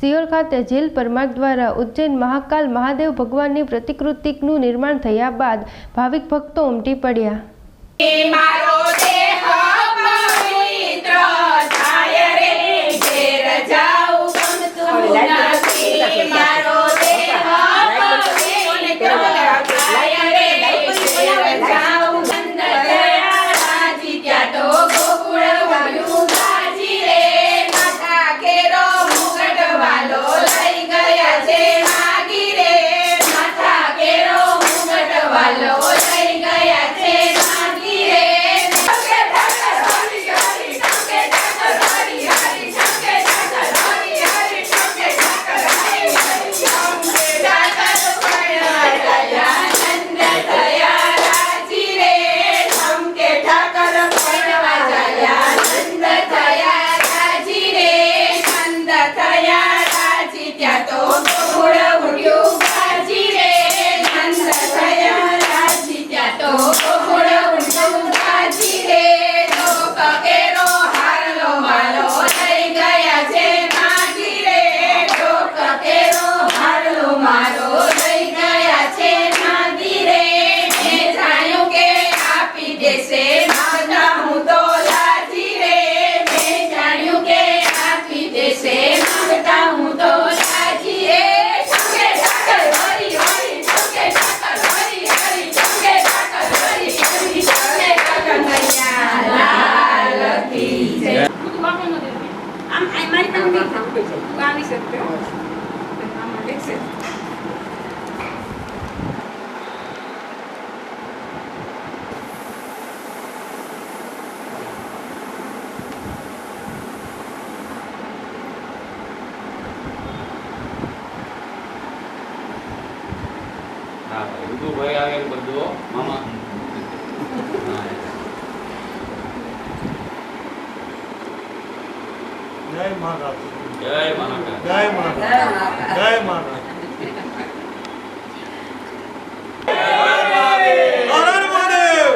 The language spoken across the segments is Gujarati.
સિયોર ખાતે જીલ પરમાર દ્વારા ઉજ્જૈન મહાકાલ મહાદેવ ભગવાનની પ્રતિકૃતિનું નિર્માણ થયા બાદ ભાવિક ભક્તો ઉમટી પડ્યા. આપી દેશે માગતા હું તો લાજી રે. મેં હા ભાઈ આવે ને બધું મામા. જય મહારાજ. જય મહારાજ. જય મહારાજ જય મહારાજ હર હર મહાદેવ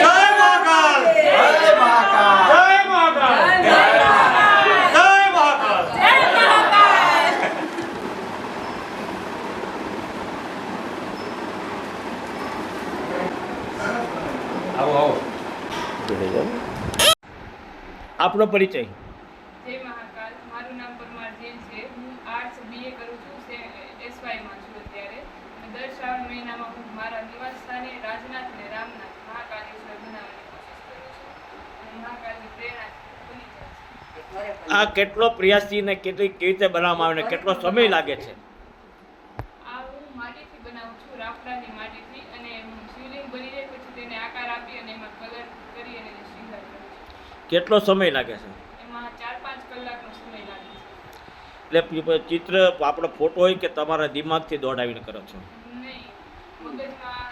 જય મહાકાલ જય મહાકાલ જય મહાકાલ જય મહાકાલ આવો આવો. આપનો પરિચય. જય મહાકાલ. મારું નામ પરમાર જૈન છે. હું આર્ટ્સ બીએ કરું છું એસવાયમાં છું અત્યારે. દર શ્રાવણ મહિનામાં હું મારા નિવાસ સ્થાને રાજનાથ અને રામનાથ મહાકાલેશ્વર બનાવવાની કોશિશ કરું છું. અને મહાકાલની પ્રેરણા બની જાય છે. આ કેટલો પ્રયાસથી ને કેટલી કેવી રીતે બનાવવામાં આવે ને કેટલો સમય લાગે છે? આ હું માટીથી બનાવું છું રાફડાની માટીથી અને શિવલિંગ બની જાય પછી તેને આકાર આપી અને એમાં કલર કરી અને એને શૃંગાર કરું છું કેટલો સમય લાગે છે? એટલે ચિત્ર આપણો ફોટો હોય કે તમારા દિમાગથી દોડાવીને કરો છો? નહીં મગજમાં